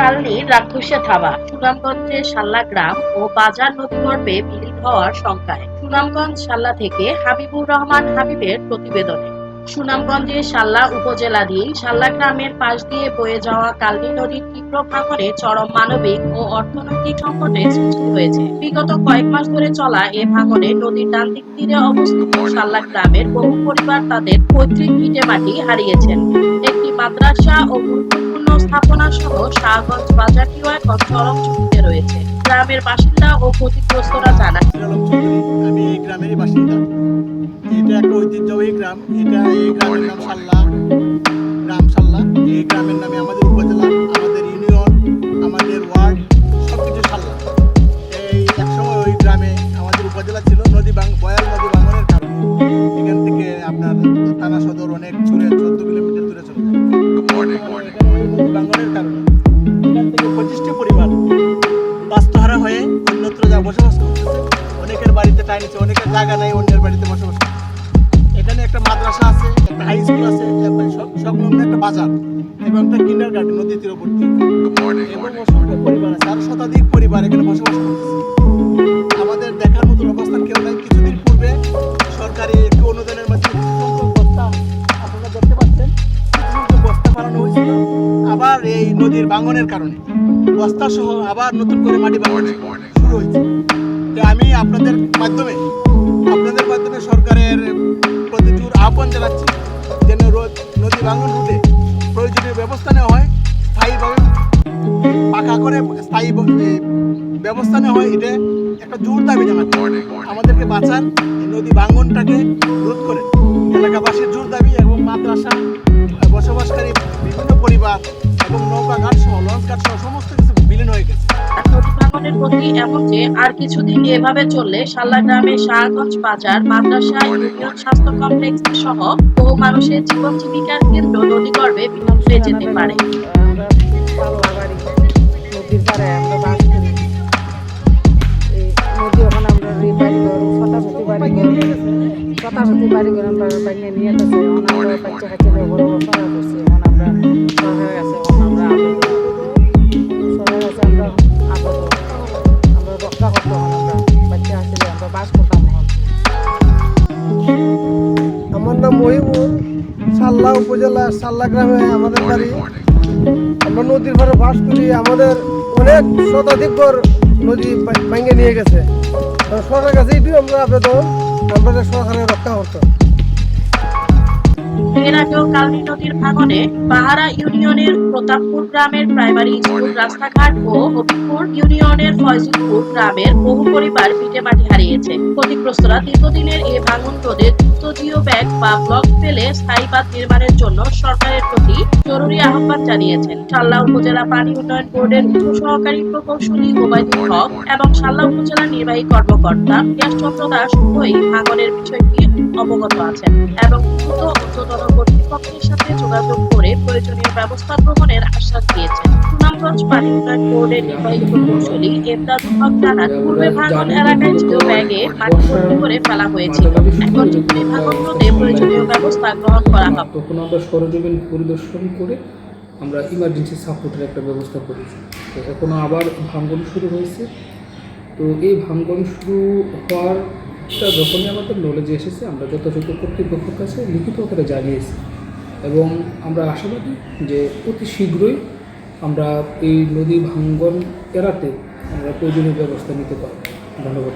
কালনির রাক্ষসে থাবা। সুনামগঞ্জের সাল্লা গ্রাম ও বাজার নদীগর্ভে বিলীন হওয়ার শঙ্কায়। সুনামগঞ্জ সাল্লা থেকে হাবিবুর রহমান হাবিবের প্রতিবেদনে। সুনামগঞ্জের সাল্লা উপজেলাধীন সাল্লা গ্রামের পাশ দিয়ে বয়ে যাওয়া কালনী নদীর তীব্র ভাঙনে চরম মানবিক ও অর্থনৈতিক সংকটের সৃষ্টি হয়েছে। বিগত কয়েক মাস ধরে চলা এ ভাঙনে নদীর ডান দিক তীরে অবস্থিত সাল্লা গ্রামের বহু পরিবার তাদের পৈতৃক ভিটে মাটি হারিয়েছেন। একটি মাদ্রাসা ও গুরুত্বপূর্ণ স্থাপনা সহ শাহগঞ্জ বাজারটিও এখন চরম ঝুঁকিতে রয়েছে। গ্রামের বাসিন্দা ও ক্ষতিগ্রস্তরা জানান আমি গ্রামেরই বাসিন্দা। ঐতিহ্যবাহী গ্রাম এটা এই গ্রামের নাম সাল্লা। গ্রাম সাল্লা, এই গ্রামের নামে আমাদের উপজেলা, আমাদের ইউনিয়ন, আমাদের ওয়ার্ড সব কিছু সাল্লা। এই একসময় ওই গ্রামে আমাদের উপজেলা ছিল, নদী বাং বয়াল নদী বাঙনের কারণে এখান থেকে আপনার থানা সদর অনেক দূরে, চোদ্দ কিলোমিটার দূরে চলে যায়। বাঙনের কারণে। এখান পঁচিশটি পরিবার। বাস্তুহারা হয়ে অন্যত্র যা বসবাস করতেছে। অনেকের বাড়িতে টাইনিছে অনেকের জায়গা নাই, অন্যের বাড়িতে বসবাস করতেছে। এখানে একটা মাদ্রাসা আছে একটা হাই স্কুল আছে সব- সংলগ্ন একটা বাজার। এবং একটা কিন্ডার গার্ডেন নদী তীরবর্তী এবং অসংখ্য পরিবার আছে আরও শতাধিক পরিবার এখানে বসবাস করতেছে। আমাদের দেখার মতো অবস্থান কেউ নাই। কিছুদিন পূর্বে সরকারি একটু অনুদানের মাধ্যমে বস্তা আপনারা দেখতে পাচ্ছেন। বস্তা বানানো হয়েছিল আবার এই নদীর ভাঙনের কারণে। বস্তা সহ আবার নতুন করে মাটি ভাঙন শুরু হয়েছে। আমি আপনাদের মাধ্যমে আপনাদের মাধ্যমে সরকারের আহ্বান জানাচ্ছি যেন নদী ভাঙন রুটে প্রয়োজনীয় ব্যবস্থা নেওয়া হয় স্থায়ীভাবে পাকা করে স্থায়ী ব্যবস্থা নেওয়া হয়, এটা একটা জোর দাবি জানাচ্ছি। আমাদেরকে বাঁচান নদী ভাঙনটাকে রোধ করে এলাকাবাসীর জোর দাবি এবং মাদ্রাসা, বসবাসকারী বিভিন্ন পরিবার এবং নৌকা, ঘাট সহ, লঞ্চ ঘাট সহ সমস্ত কিছু বিলীন হয়ে গেছে। নদী ভাঙনের গতি এমন যে আর কিছুদিন এভাবে চললে সাল্লা গ্রামের শাহগঞ্জ বাজার, মাদ্রাসা, ইউনিয়ন, স্বাস্থ্য কমপ্লেক্স সহ বহু মানুষের জীবন জীবিকার কেন্দ্র নদীগর্ভে বিলীন হয়ে যেতে পারে। নদী বাড়ি ঘর আমরা বাইনে নিয়ে গেছে, এখন বাচ্চা কাচ্চা বড় বড় করছি। উপজেলা সাল্লা গ্রামে আমাদের বাড়ি। আমরা নদীর বাস করি। আমাদের অনেক শতাধিক নদী ভাঙে নিয়ে গেছে। সরকারের কাছে আমরা আবেদন সরকারের রক্ষা করতো পাহারা ইউনিয়নের প্রতাপপুর গ্রামের প্রাইমারি স্কুল রাস্তাঘাট ও হবিপুর ইউনিয়নের গ্রামের বহু পরিবার ভিটে মাটি হারিয়েছে ক্ষতিগ্রস্তরা দীর্ঘদিনের এই ভাঙন রোধে জিও ব্যাগ বা ব্লক ফেলে স্থায়ী বাঁধ নির্মাণের জন্য সরকারের প্রতি জরুরি আহ্বান জানিয়েছেন। সাল্লা উপজেলা পানি উন্নয়ন বোর্ডের সহকারী প্রকৌশলী ওবায়দুল হক এবং সাল্লা উপজেলা নির্বাহী কর্মকর্তা চন্দ্র দাস উভয়ই ভাঙনের বিষয়টি অবগত আছেন এবং দ্রুত ঊর্ধ্বতন কর্তৃপক্ষের সাথে যোগাযোগ করে প্রয়োজনীয় ব্যবস্থা গ্রহণের আশ্বাস দিয়েছেন। পানি বোর্ডের নির্বাহী প্রকৌশলী হক জানান, পূর্বে ভাঙন এলাকায় জিও ব্যাগে ভর্তি করে ফেলা হয়েছিল। এখন ভাঙন রোধে প্রয়োজনীয় ব্যবস্থা গ্রহণ করা হবে। সরজমিন পরিদর্শন করে আমরা ইমার্জেন্সি সাপোর্টের একটা ব্যবস্থা করেছি। তো এখনও আবার ভাঙ্গন শুরু হয়েছে। তো এই ভাঙ্গন শুরু হওয়ারটা যখনই আমাদের নলেজে এসেছে, আমরা যথাযথ কর্তৃপক্ষের কাছে লিখিত আকারে জানিয়েছি। এবং আমরা আশাবাদী যে অতি শীঘ্রই আমরা এই নদী ভাঙ্গন এড়াতে আমরা প্রয়োজনীয় ব্যবস্থা নিতে পারব ধন্যবাদ।